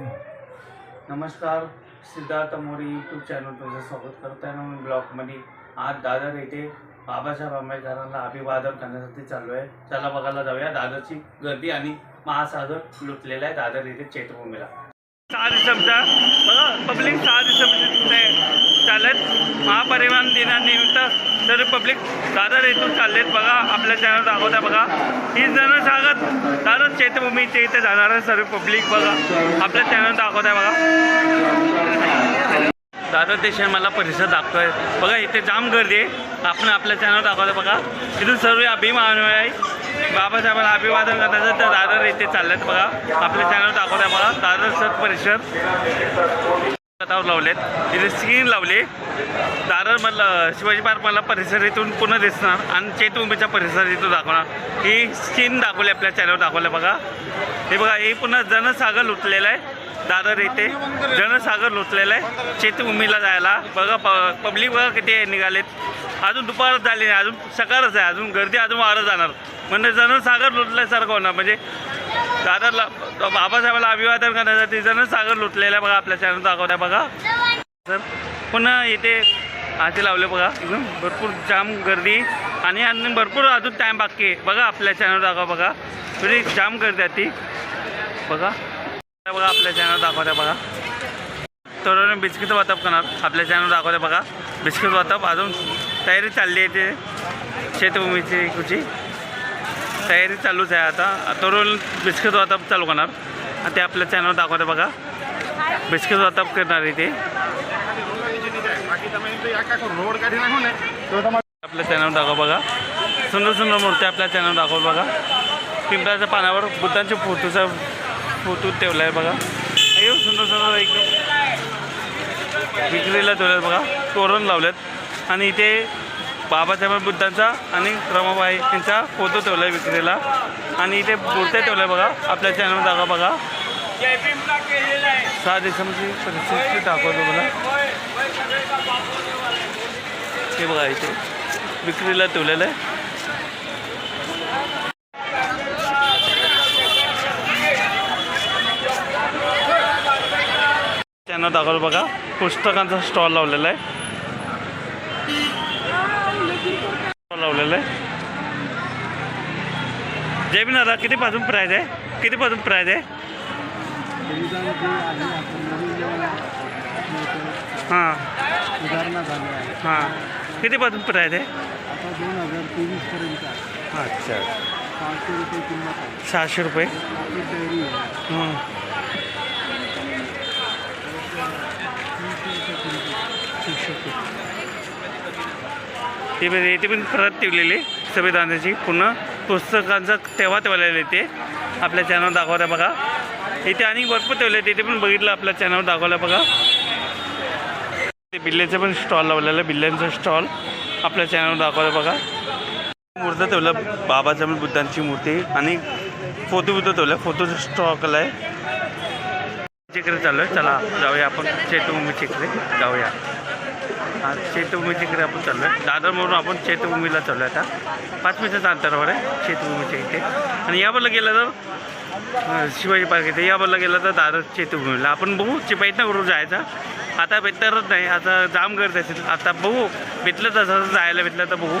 नमस्कार Siddharth More YouTube channel तुझं स्वागत करत आहे. ना मी ब्लॉगमध्ये आज दादर येथे बाबासाहेब आंबेडकरांना अभिवादन करण्यासाठी चाललो आहे चला बघायला जाऊया दादरची गर्दी आणि महासागर लुटलेला आहे दादर येथे चैत्रभूमीला सहा डिसेंबरचा बघा पब्लिक सहा डिसेंबर चालत महापरिवहन दिनानिमित्त सर्व पब्लिक दादर येथून चाललेत बघा आपल्या चॅनल दाखवता बघा. ही जनसागर दादर चैत्यभूमीच्या इथे जाणार सर्व पब्लिक बघा. आपल्या चॅनल दाखवताय बघा. दादर देशात मला परिसर दाखवतोय. बघा इथे जाम गर्दी आहे. आपण आपल्या चॅनल दाखवतो बघा. इथून सर्व अभिमान आहे बाबासाहेबांना अभिवादन करण्याचं तर दादर इथे चाललेत बघा. आपल्या चॅनल दाखवत आहे बघा. दादर सर परिसर. कथावर लावलेत. इथे स्क्रीन लावली. दादर मधलं शिवाजी पार्क मला परिसर इथून पुन्हा दिसणार. आणि चेतुंबीचा परिसर इथून दाखवणार. ही स्क्रीन दाखवली आपल्या चॅनलवर दाखवलं बघा. हे बघा हे पुन्हा जनसागर लुटलेलं आहे. दादर येथे जनसागर लुटलेलं आहे. चैत्यभूमीला जायला. बघा प पब्लिक बघा किती आहे निघालेत. अजून दुपारच झाली नाही अजून सकाळच आहे. अजून गर्दी अजून वाढत जाणार. म्हणजे जनसागर लुटल्यासारखं होणार. म्हणजे दादरला बाबासाहेबाला अभिवादन करण्यासाठी जनसागर लुटलेलं आहे बघा आपल्या चॅनल दाखवत आहे बघा. तर पुन्हा इथे हाती लावले बघा. एकदम भरपूर जाम गर्दी. आणि आणि भरपूर अजून टाईम बाकी आहे. बघा आपल्या चॅनल दाखवा बघा. तरी जाम गर्दी आहे ती. बघा. बघा आपल्या चॅनल दाखवत्या बघा. तरुण बिस्किट वाटप करणार. आपल्या चॅनल दाखवते बघा. बिस्किट वाटप अजून तयारी चालली आहे ते शेतभूमीची कुची तयारी चालूच आहे आता. तरुण बिस्किट वाटप चालू करणार. आणि ते आपल्या चॅनल दाखवते बघा. बिस्किट वाटप करणार आहे ते. आपल्या चॅनल दाखव बघा. सुंदर सुंदर मूर्ती आपल्या चॅनल दाखव बघा. पिंपळाच्या पानावर बुद्धांच्या फोटोचा फोटो ठेवला आहे बघा. हे सुंदर सुंदर एकदम विक्रीला ठेवलं आहे बघा. तोरण लावल्यात. आणि इथे बाबासाहेब बुद्धांचा आणि रमाबाई यांचा फोटो ठेवला आहे विक्रीला. आणि इथे मूर्त्या ठेवल्या बघा. आपल्या चॅनल दाखवा बघा. सहा दिवसांची परिस्थिती दाखवतो मला हे बघा इथे. विक्रीला ठेवलेलं आहे. त्यांना दाखवलं बघा. पुस्तकांचा स्टॉल लावलेला आहे. स्टॉल लावलेला आहे. जयबिन दादा कितीपासून प्राईज आहे कितीपासून प्राईज आहे? हां सुधारणा झाल्या आहे? हां. कितीपासून प्राईज आहे आहे. अच्छा. सहाशे रुपये. सहाशे रुपये ते पण येते पण परत ठेवलेली संविधानाची पूर्ण पुस्तकांचा तेव्हा ठेवलेलं आहे ते आपल्या चॅनल दाखवता बघा. इथे आणि भरपूर ठेवले तिथे पण बघितलं आपल्या चॅनल दाखवलं बघा. ते बिल्ल्याचं पण स्टॉल लावलेलं आहे स्टॉल आपल्या चॅनल दाखवलं बघा. मूर्ती ठेवलं बाबाच्या बुद्धांची मूर्ती आणि फोटो बिटो ठेवलं. फोटोचं स्टॉकला आहे. चिकडे चालू आहे. चला जाऊया आपण. चैत्यभूमी चिकडे जाऊया. हा चैत्यभूमी आपण चाललो आहे दादरवरून आपण चैत्यभूमीला चाललो आहे आता. पाच मिनिटाचा अंतरावर आहे. चैत्यभूमीच्या इथे. आणि यावरला गेलं तर शिवाजी पार्क इथे. यावरला गेलं तर दादर चैत्यभूमीला आपण बघू चिपाईतनं जायचा. आता भेटणारच नाही. आता जाम गर्दी असेल आता बघू भेटलं तसं जायला भेटलं तर बघू.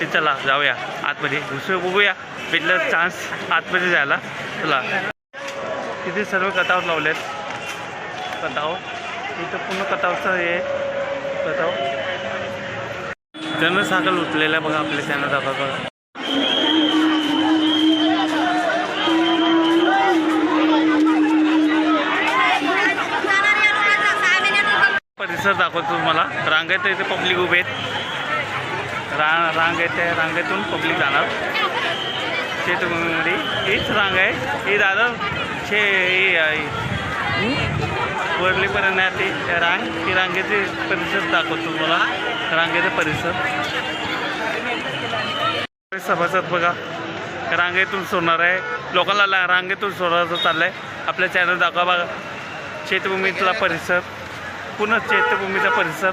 ते चला जाऊया. आतमध्ये दुसरं बघूया. भेटलं चान्स आतमध्ये जायला. चला. तिथे सर्व कथावर लावले आहेत कथाव इथं पूर्ण कथावरचं हे कथाव जनसागर साखर आहे बघा आपल्या त्यानं दाखवा बघा. परिसर दाखवतो तुम्हाला. रांगेत इथे पब्लिक उभे आहेत. रा रांग आहे त्या रांगेतून पब्लिक जाणार. शेतभूमीमध्ये हीच रांग आहे. ही दादा छे ही आहे वरलीपर्यंत ती रांग ती रांगेचे परिसर दाखवतो तुम्हाला. रांगेचा परिसर. सभासद बघा रांगेतून सोडणार आहे. लोकांना रांगेतून सोडायचं चाललं आहे आपल्या चॅनल दाखवा बघा. चैत्यभूमीतला परिसर. पुन्हा चैत्यभूमीचा परिसर.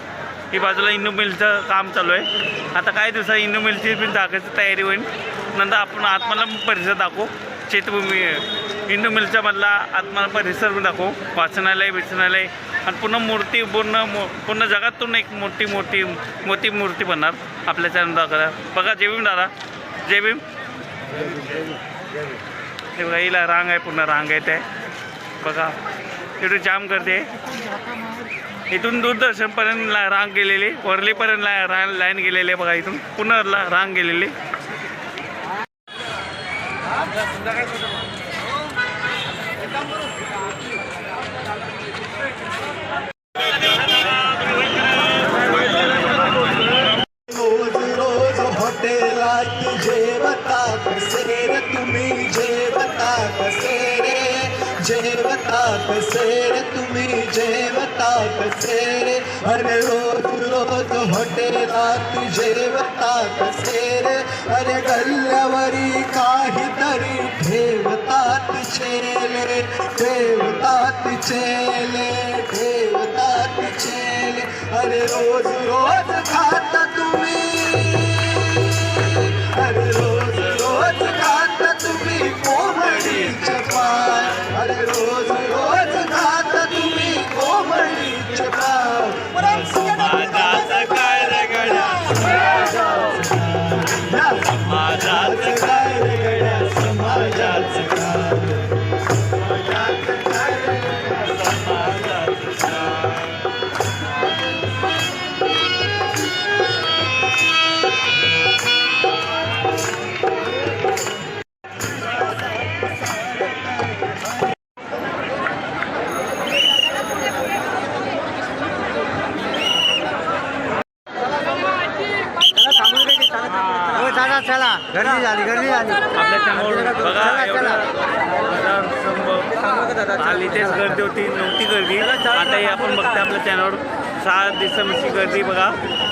ही बाजूला इंडो मिलचं काम चालू आहे. आता काही दिवसात इंडो मिलची पण दाखवायची तयारी होईल. नंतर आपण आत्माला परिसर दाखवू. चैत्यभूमी हिंदू मिलच्या मधला आत्मा परिसर दाखवू. वाचनालय विचनालय आणि पुन्हा मूर्ती पूर्ण मो पूर्ण जगातून एक मोठी मोठी मोठी मूर्ती बनणार आपल्या चॅनल दाखवा बघा जय भीम दादा. जय भीम. हे बघा हिला रांग आहे पूर्ण रांग आहे ते. बघा तिथे जाम करते. इथून दूरदर्शनपर्यंत ला रांग गेलेली वरलीपर्यंत ला रांग लाईन गेलेली आहे बघा इथून. पुन्हा रांग गेलेली. Да, да, да, да, да. जेवता कसे रे तुम्ही? जेवता कसे रे? अरे रोज रोज हॉटेलात जेवता कसे रे? अरे गल्ल्यावरी काहीतरी ठेवतात चेले ठेवतात चेले ठेवतात चेले. अरे रोज रोज खाता तुम्ही? तेच गर्दी होती नव्हती गर्दी. आता हे आपण बघतो आपल्या चॅनलवर सहा दिवसांची गर्दी बघा.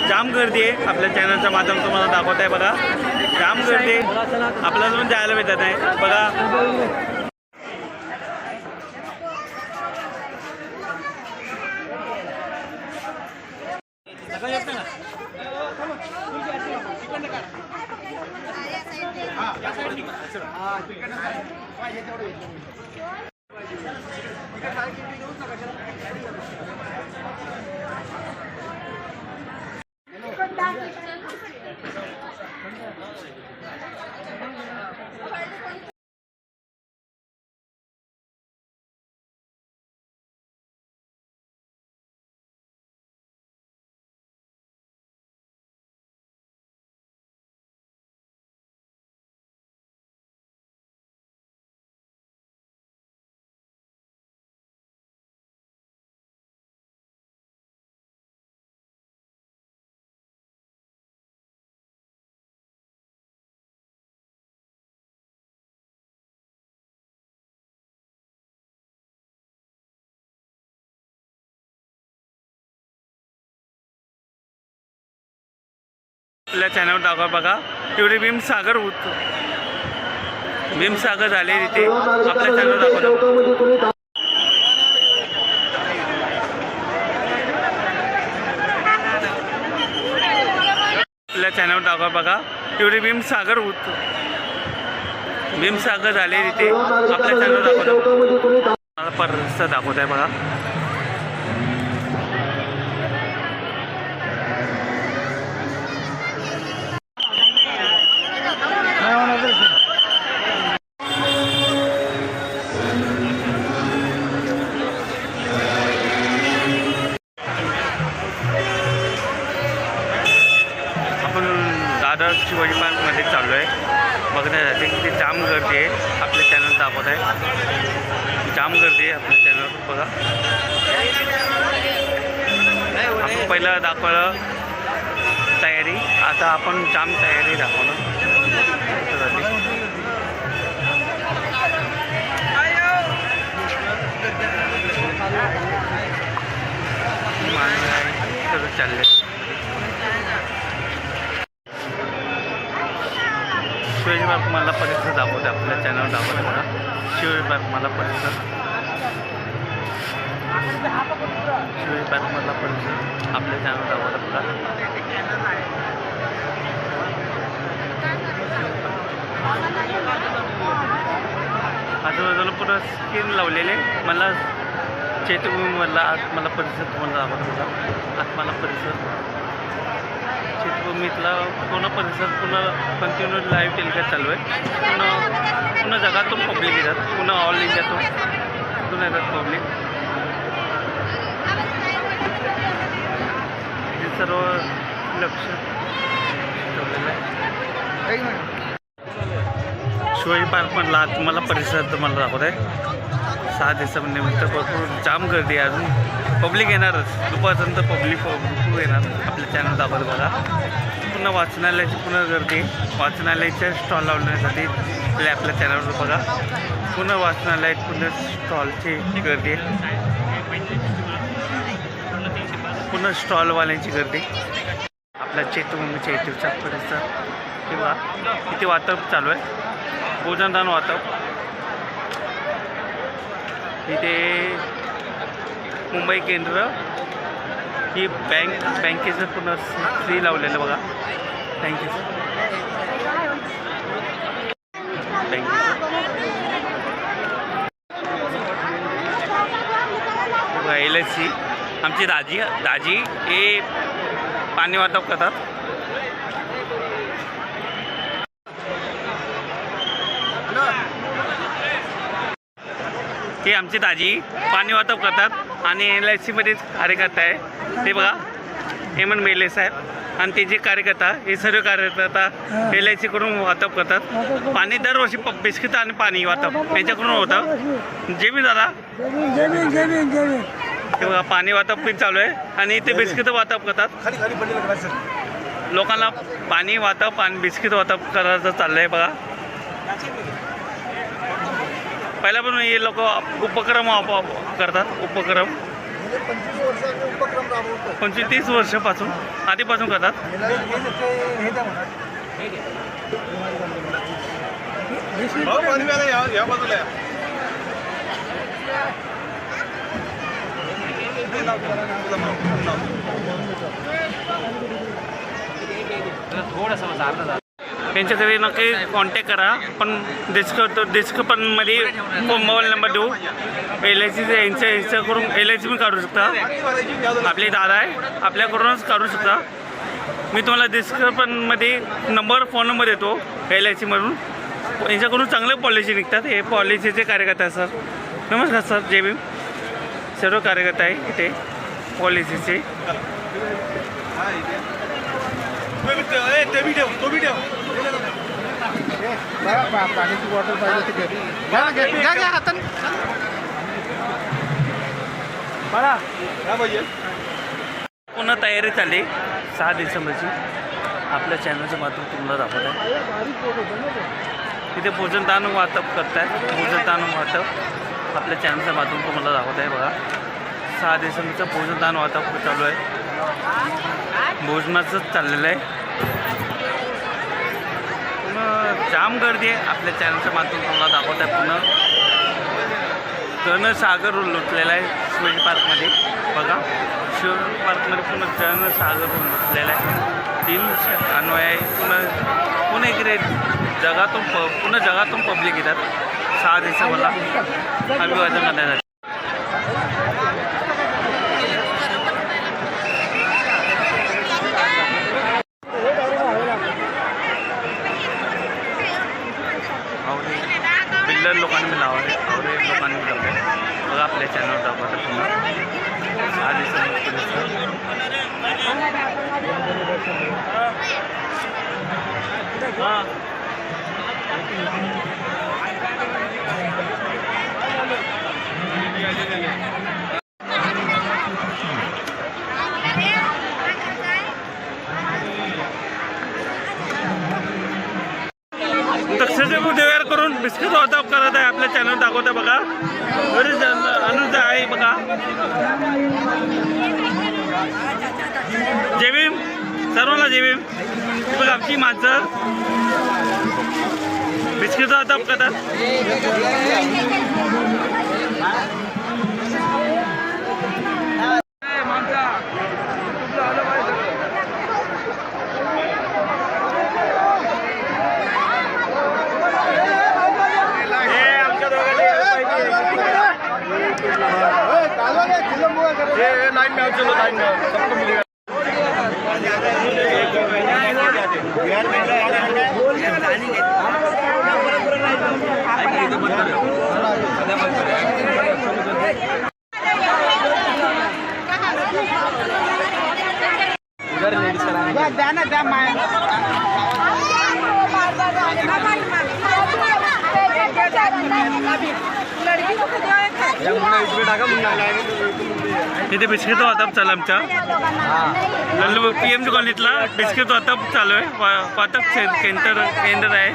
जाम गर्दी आहे. आपल्या चॅनलच्या माध्यमातून तुम्हाला दाखवत आहे बघा. जाम गर्दी आहे. आपल्याला पण जायला भेटत नाही. बघा. काय किती घेऊ सगळ्या आपल्या चॅनल दाखवा बघा. तेवढे भीमसागर होत. भीमसागर झाले तिथे. आपल्या चॅनल दाखवतो आपल्या चॅनल दाखवा बघा. तेवढे भीमसागर होत. भीमसागर झाले तिथे. आपल्या चॅनल दाखवतो मला परत दाखवत आहे बघा. दादर शिवाजी पार्कमध्ये चाललो आहे. बघण्यासाठी किती जाम गर्दी आहे. आपल्या चॅनल दाखवत आहे. जाम गर्दी आहे आपल्या चॅनल बघा. आपण पहिलं दाखवलं तयारी. आता आपण जाम तयारी दाखवणार. आहे, चालले शिवाजी पार्क मला परिसर दाखवते आपल्या चॅनल दाखवते मला. शिवाजी पार्क मला परिसर शिवाजी पार्क मला परिसर आपल्या चॅनल दाखवते बघा आजूबाजूला पूर्ण स्किन लावलेले. मला चैत्यभूमीमधला आत मला परिसर तुम्हाला दाखवतो मला आत मला परिसर चैत्यभूमीतला पूर्ण परिसर पूर्ण कंटिन्यू लाईव्ह टेलिकास्ट चालू आहे. पूर्ण पूर्ण जगातून पब्लिक येतात. पूर्ण ऑल इंडियातून तिथून येतात पब्लिक हे सर्व लक्ष ठेवलेलं आहे. शिवाजी पार्कमधला आज तुम्हाला परिसर तुम्हाला दाखवत आहे सहा दिवसानिमित्त भरपूर जाम गर्दी आहे अजून. पब्लिक येणारच. दुपारपर्यंत पब्लिक भरपूर येणार आपल्या चॅनल दाखवत बघा. पुन्हा वाचनालयाची पूर्ण गर्दी आहे. वाचनालयाच्या स्टॉल लावण्यासाठी आपल्या आपल्या चॅनलवर बघा. पुन्हा वाचनालयात पूर्ण स्टॉलची गर्दी आहे. पुन्हा स्टॉलवाल्यांची गर्दी आपल्या चैत्यभूमी चैत्यचा परिसर किंवा इथे वातावरण चालू आहे. भोजनदान वातावरण. इथे मुंबई केंद्र ही बँक बँकेचं पूर्ण फ्री लावलेलं बघा. थँक्यू बघा एल आय सी आमची दाजी दाजी हे पाणी वाटप करतात. हे आमची दाजी पाणी वाटप करतात. आणि एल आय सीमध्येच कार्यकर्ता आहे. ते बघा हेमंत मेले साहेब. आणि ते जे कार्यकर्ता हे सर्व कार्यकर्ता एल आय सीकडून वाटप करतात. पाणी दरवर्षी प बिस्किट आणि पाणी वाटप यांच्याकडून होतं. जे मी दादा. हे बघा पाणी वाटप पण चालू आहे. आणि ते बिस्किट वाटप करतात. लोकांना पाणी वाटप आणि बिस्किट वाटप करायचं चाललं आहे बघा पहिल्यापासून हे लोक उपक्रम करतात उपक्रम. पंचवीस तीस वर्षापासून आधीपासून करतात. यांच्यासाठी नक्की कॉन्टॅक्ट करा. पण डिस्क डिस्कपनमध्ये मोबाईल नंबर देऊ. एल आय सीचे यांच्या यांच्याकडून एल आय सी पण काढू शकता. आपले दादा आहे आपल्याकडूनच काढू शकता. मी तुम्हाला डिस्कपनमध्ये नंबर फोन नंबर देतो एल आय सीमधून यांच्याकडून चांगले पॉलिसी निघतात. हे पॉलिसीचे कार्यकर्ते आहे सर नमस्कार सर जे बी सर्व कार्यकर्ते आहे इथे पॉलिसीचे पाण्याची बॉटल पाहिजे घ्या घ्या हाताने. पुन्हा तयारी चालली सहा डिसेंबरची आपल्या चॅनलच्या माध्यम तुम्हाला दाखवत आहे. तिथे भोजनदान वाटप करताय. भोजनदान वाटप आपल्या चॅनलच्या माध्यम तुम्हाला दाखवत आहे बघा. सहा डिसेंबरचं भोजनदान वाटप चालू आहे. भोजनाचंच चाललेलं आहे. जाम गर्दी आहे. आपल्या चॅनलच्या माध्यम तुम्हाला दाखवत आहे पुन्हा जनसागर लुटलेला आहे स्वीट पार्कमध्ये बघा. शिव पार्कमध्ये पूर्ण जनसागर लुटलेला आहे. तीन अन्वय आहे. पुन्हा पुन्हा इकडे जगातून प पुन्हा जगातून पब्लिक येतात. सहा डिसेंबरला अभिवादन करण्यासाठी. बिल्डर लोकांनी मी लावले आवडे लोकांनी लावले. बघा आपल्या चॅनलवर दाखवतो पुन्हा आधी डिसेंबर दक्षिण तयार करून बिस्किट वाटप करत आहे आपल्या चॅनल दाखवत आहे बघा बरीच अनुज आहे बघा. जेवीम सर्वांना जेवीम. बघा आमची माणसं. बिस्किट वाटप करतात. लाइन में आओ चलो लाइन में आओ सबको मिलेगा द्या ना द्या माय लड़की को इथे बिस्किट वाटप चालू आमच्या. लल्लू पी एम कॉलनीतला बिस्किट वाटप चालू आहे. वा- वाटप केंद्र केंद्र आहे.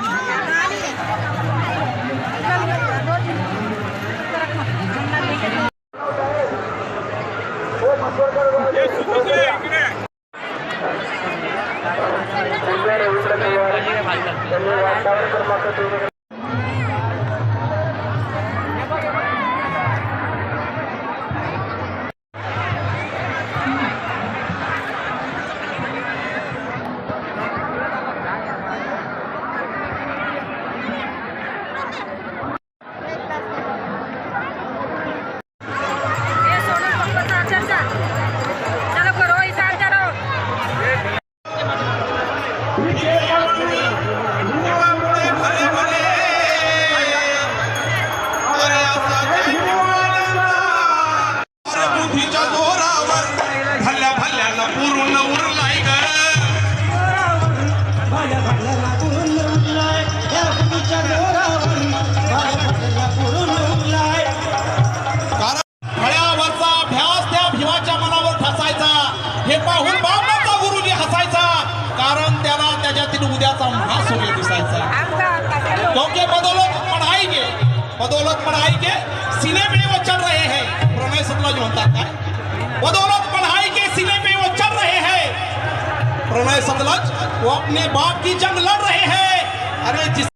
हे पाहून बाबाचा गुरुजी हसायचा. कारण त्याला त्याच्यातील उद्याचा दिसायचा. क्योंकि बदौलत पढ़ाई के बदौलत पढ़ाई के सीने में वो चढ़ रहे हैं. प्रणय सतलज म्हणतात काय? बदौलत पढ़ाई के सीने में वो चढ़ रहे हैं प्रणय सतलज वो अपने बाप की जंग लड़ रहे हैं। अरे जिस